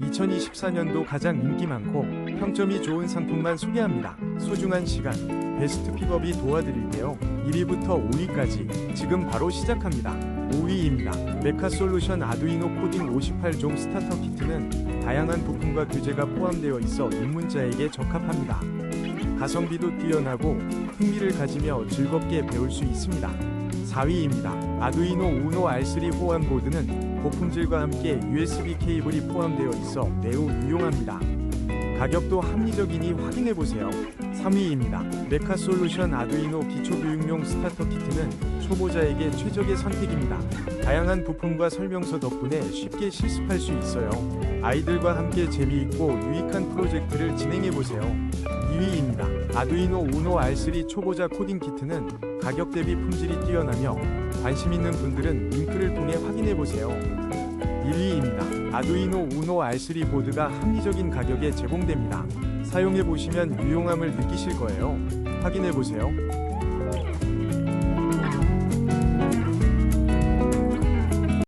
2024년도 가장 인기 많고 평점이 좋은 상품만 소개합니다. 소중한 시간, 베스트 픽업이 도와드릴게요. 1위부터 5위까지 지금 바로 시작합니다. 5위입니다. 메카솔루션 아두이노 코딩 58종 스타터 키트는 다양한 부품과 교재가 포함되어 있어 입문자에게 적합합니다. 가성비도 뛰어나고 흥미를 가지며 즐겁게 배울 수 있습니다. 4위입니다. 아두이노 우노 R3 호환 보드는 고품질과 함께 USB 케이블이 포함되어 있어 매우 유용합니다. 가격도 합리적이니 확인해 보세요. 3위입니다. 메카 솔루션 아두이노 기초 교육용 스타터 키트는 초보자에게 최적의 선택입니다. 다양한 부품과 설명서 덕분에 쉽게 실습할 수 있어요. 아이들과 함께 재미있고 유익한 프로젝트를 진행해 보세요. 2위입니다. 아두이노 우노 R3 초보자 코딩 키트는 가격 대비 품질이 뛰어나며 관심 있는 분들은 링크를 통해 확인해 보세요. 1위입니다. 아두이노 우노 R3 보드가 합리적인 가격에 제공됩니다. 사용해 보시면 유용함을 느끼실 거예요. 확인해 보세요.